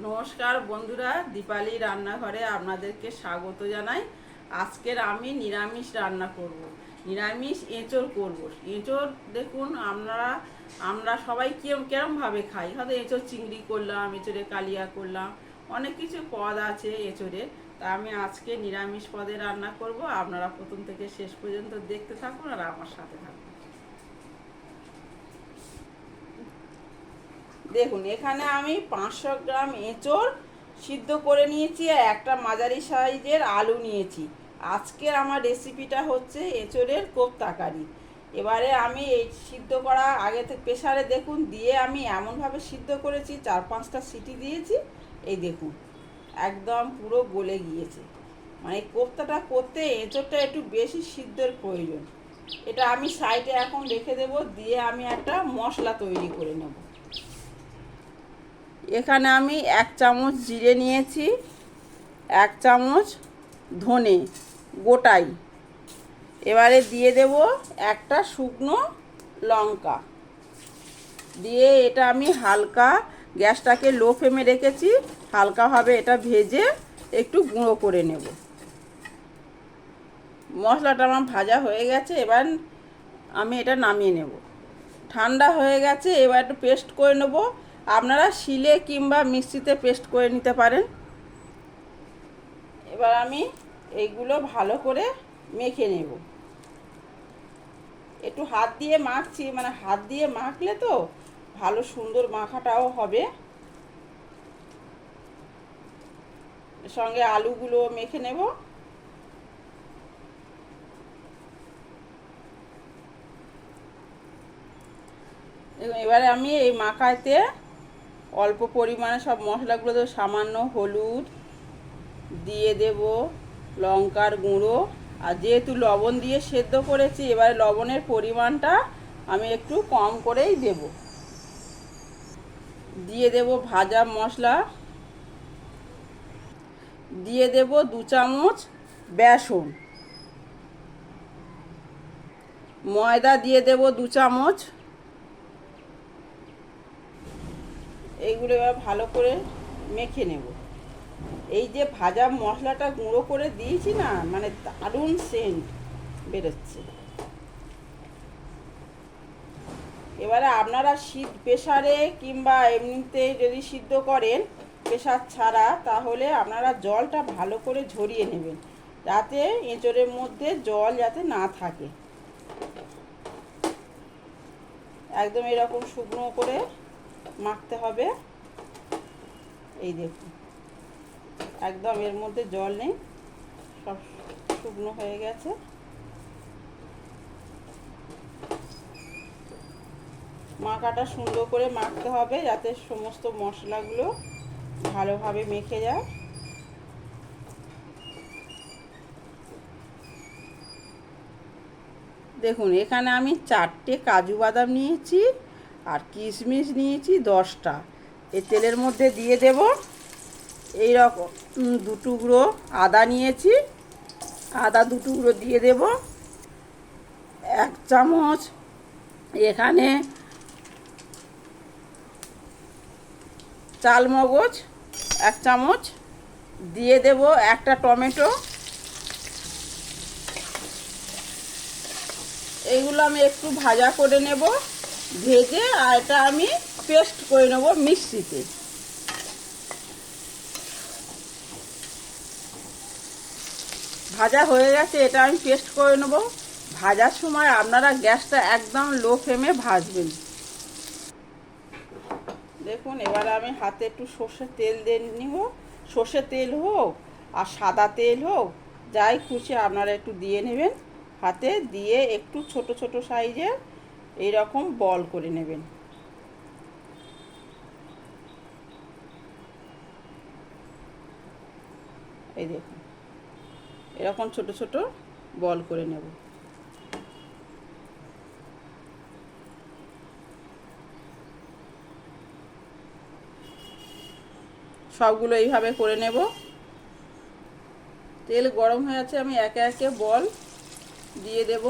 নমস্কার বন্ধুরা, দীপালি রান্নাঘরে আপনাদেরকে স্বাগত জানাই। আজকের আমি নিরামিষ রান্না করব। নিরামিষ এঁচড় করব। এঁচড় দেখুন, আমরা আমরা সবাই কিরম কিরমভাবে খাই? হয়তো এঁচড় চিংড়ি করলাম, এঁচড়ে কালিয়া করলাম, অনেক কিছু পদ আছে এঁচড়ে। তা আমি আজকে নিরামিষ পদে রান্না করব। আপনারা প্রথম থেকে শেষ পর্যন্ত দেখতে থাকুন আর আমার সাথে থাকুন। দেখুন, এখানে আমি পাঁচশো গ্রাম এঁচড় সিদ্ধ করে নিয়েছি আর একটা মাঝারি সাইজের আলু নিয়েছি। আজকের আমার রেসিপিটা হচ্ছে এঁচড়ের কোপ্তাকারি এবারে আমি এই সিদ্ধ করা আগে থেকে প্রেশারে দেখুন, দিয়ে আমি এমনভাবে সিদ্ধ করেছি, চার পাঁচটা সিটি দিয়েছি, এই দেখুন, একদম পুরো গলে গিয়েছে। মানে কোপ্তাটা করতে এঁচড়টা একটু বেশি সিদ্ধের প্রয়োজন। এটা আমি সাইডে এখন রেখে দেব, দিয়ে আমি একটা মশলা তৈরি করে নেব। এখানে আমি এক চামচ জিরে নিয়েছি, এক চামচ ধনে গোটাই। এবারে দিয়ে দেব একটা শুকনো লঙ্কা। দিয়ে এটা আমি হালকা গ্যাসটাকে লো ফ্লেমে রেখেছি, হালকাভাবে এটা ভেজে একটু গুঁড়ো করে নেব। মশলাটা আমার ভাজা হয়ে গেছে, এবার আমি এটা নামিয়ে নেব। ঠান্ডা হয়ে গেছে, এবার একটু পেস্ট করে নেব। আপনারা শিলে কিংবা মিক্সিতে পেস্ট করে নিতে পারেন। এবার আমি এইগুলো ভালো করে মেখে নেব। একটু হাত দিয়ে মাখছি মানে হাত দিয়ে মাখলে তো ভালো সুন্দর মাখাটাও হবে। সঙ্গে আলুগুলো মেখে নেব। এবারে আমি এই মাখাতে অল্প পরিমাণে সব মশলাগুলো তো সামান্য হলুদ, দিয়ে দেব লঙ্কার গুঁড়ো। আর যেহেতু লবণ দিয়ে সেদ্ধ করেছি, এবারে লবণের পরিমাণটা আমি একটু কম করেই দেব। দিয়ে দেব ভাজা মশলা। দিয়ে দেব দু চামচ বেসন। ময়দা দিয়ে দেব দু চামচ এইগুলো এবার ভালো করে মেখে নেব। এই যে ভাজা মশলাটা গুঁড়ো করে দিয়েছি না মানে দারুণ সেন্ট বেরোচ্ছে। এবারে আপনারা শীত প্রেশারে কিংবা এমনিতে যদি সিদ্ধ করেন প্রেশার ছাড়া, তাহলে আপনারা জলটা ভালো করে ঝরিয়ে নেবেন। যাতে এঁচড়ের মধ্যে জল যাতে না থাকে। একদম এরকম শুকনো করে মাখতে হবে। এই দেখুন। একদম এর মধ্যে জল নেই। সব শুকনো হয়ে গেছে। মাখাটা সুন্দর করে মাখতে হবে যাতে সমস্ত মশলাগুলো ভালোভাবে মেখে যায়। দেখুন, এখানে আমি চারটে কাজু বাদাম নিয়েছি। আর কিশমিশ নিয়েছি দশটা। এই তেলের মধ্যে দিয়ে দেব এই রকম দু টুকরো আদা নিয়েছি। আদা দু টুকরো দিয়ে দেব। এক চামচ এখানে চালমগজ এক চামচ দিয়ে দেব একটা টমেটো। এইগুলো আমি একটু ভাজা করে নেব। ভেজে আর এটা আমি পেস্ট করে নেব মিক্সিতে। ভাজা হয়ে গেছে, এটা আমি পেস্ট করে নেব। ভাজার সময় আপনারা গ্যাসটা একদম লো ফ্লেমে ভাজবেন। দেখুন, এবার আমি হাতে একটু সর্ষের তেল দিয়ে নিব। সর্ষের তেল হোক আর সাদা তেল হোক, যাই খুশি আপনারা একটু দিয়ে নেবেন। হাতে দিয়ে একটু ছোট ছোট সাইজের এইরকম বল করে নেবেন। এই দেখুন, এরকম ছোট ছোট বল করে নেব। সবগুলো এইভাবে করে নেব। তেল গরম হয়ে আছে, আমি একে একে বল দিয়ে দেব।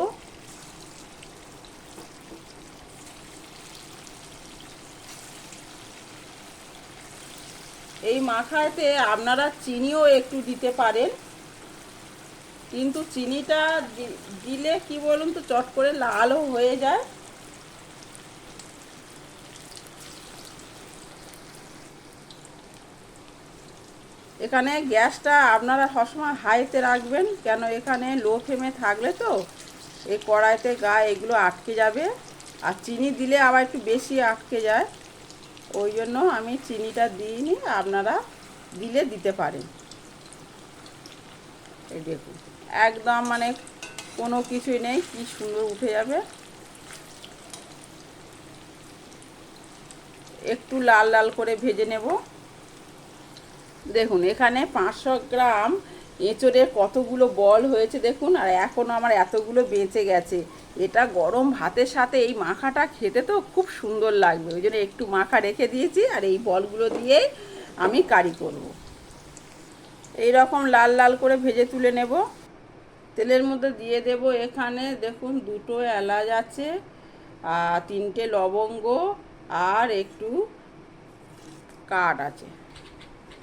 এই মাখাতে আপনারা চিনিও একটু দিতে পারেন। কিন্তু চিনিটা দিলে কি বলুন তো, চট করে লালও হয়ে যায়। এখানে গ্যাসটা আপনারা সবসময় হাইতে রাখবেন, কেন এখানে লো ফ্লেমে থাকলে তো এই কড়াইতে গায়ে এগুলো আটকে যাবে। আর চিনি দিলে আবার একটু বেশি আটকে যায়। ওই জন্য আমি চিনিটা দিইনি, আপনারা দিলে দিতে পারেন। এই দেখুন, একদম মানে কোনো কিছুই নেই, কি সুন্দর উঠে যাবে। একটু লাল লাল করে ভেজে নেব। দেখুন, এখানে পাঁচশো গ্রাম এঁচড়ের কতগুলো বল হয়েছে দেখুন, আর এখনও আমার এতগুলো বেঁচে গেছে। এটা গরম ভাতের সাথে এই মাখাটা খেতে তো খুব সুন্দর লাগবে। ওই জন্য একটু মাখা রেখে দিয়েছি, আর এই বলগুলো দিয়েই আমি কারি করব। এই রকম লাল লাল করে ভেজে তুলে নেব। তেলের মধ্যে দিয়ে দেব এখানে, দেখুন, দুটো এলাচ আছে আর তিনটে লবঙ্গ, আর একটু কাঠ আছে।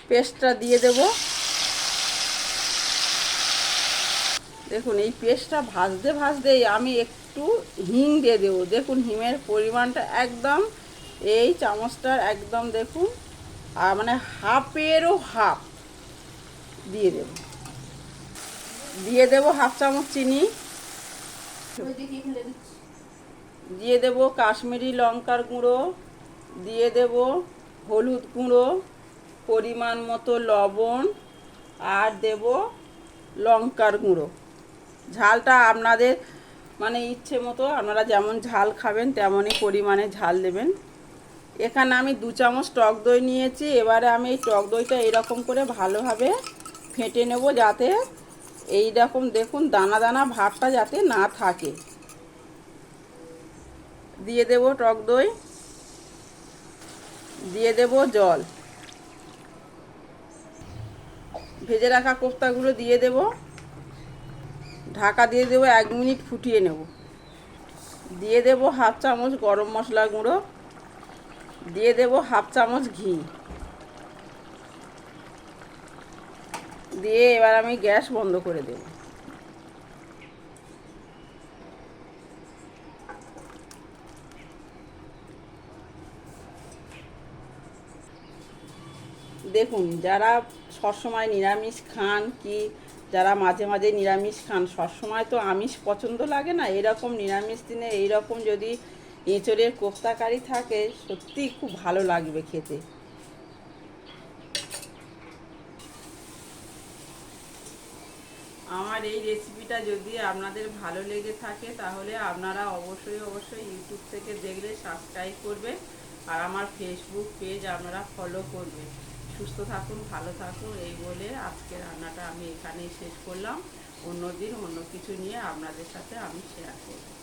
পেস্টটা দিয়ে দেব। দেখুন, এই পেস্টটা ভাজতে ভাজতেই আমি একটু হিং দিয়ে দেবো। দেখুন, হিমের পরিমাণটা একদম, এই চামচটার একদম দেখুন আর মানে হাফেরও হাফ দিয়ে দেব। দিয়ে দেব হাফ চামচ চিনি। দিয়ে দেব কাশ্মীরি লঙ্কার গুঁড়ো। দিয়ে দেব হলুদ গুঁড়ো, পরিমাণ মতো লবণ, আর দেব লঙ্কার গুঁড়ো। ঝালটা আপনাদের মানে ইচ্ছে মতো আপনারা যেমন ঝাল খাবেন, তেমনই পরিমাণে ঝাল দেবেন। এখানে আমি দু চামচ টক দই নিয়েছি, এবারে আমি এই টক দইটা এরকম করে ভালোভাবে ফেটে নেব যাতে এই রকম দেখুন দানা দানা ভাবটা যাতে না থাকে। দিয়ে দেব টক দই, দিয়ে দেব জল। ভেজে রাখা কোফতাগুলো দিয়ে দেব। ঢাকা দিয়ে দেবো এক মিনিট ফুটিয়ে নেব। দিয়ে দেব হাফ চামচ গরম মশলা গুঁড়ো, দিয়ে দেব হাফ চামচ ঘি। দিয়ে এবার আমি গ্যাস বন্ধ করে দেব। দেখুন, যারা সবসময় নিরামিষ খান কি যারা মাঝে মাঝে নিরামিষ খান, সবসময় তো আমিষ পছন্দ লাগে না। এরকম নিরামিষ দিনে এইরকম যদি এঁচড়ের কোফতাকারি থাকে, সত্যিই খুব ভালো লাগবে খেতে। আমার এই রেসিপিটা যদি আপনাদের ভালো লেগে থাকে, তাহলে আপনারা অবশ্যই অবশ্যই ইউটিউব থেকে দেখলে সাবস্ক্রাইব করবে আর আমার ফেসবুক পেজ আপনারা ফলো করবে সুস্থ থাকুন, ভালো থাকুন, এই বলে আজকে রান্নাটা আমি এখানেই শেষ করলাম। অন্য দিন অন্য কিছু নিয়ে আপনাদের সাথে আমি শেয়ার করব।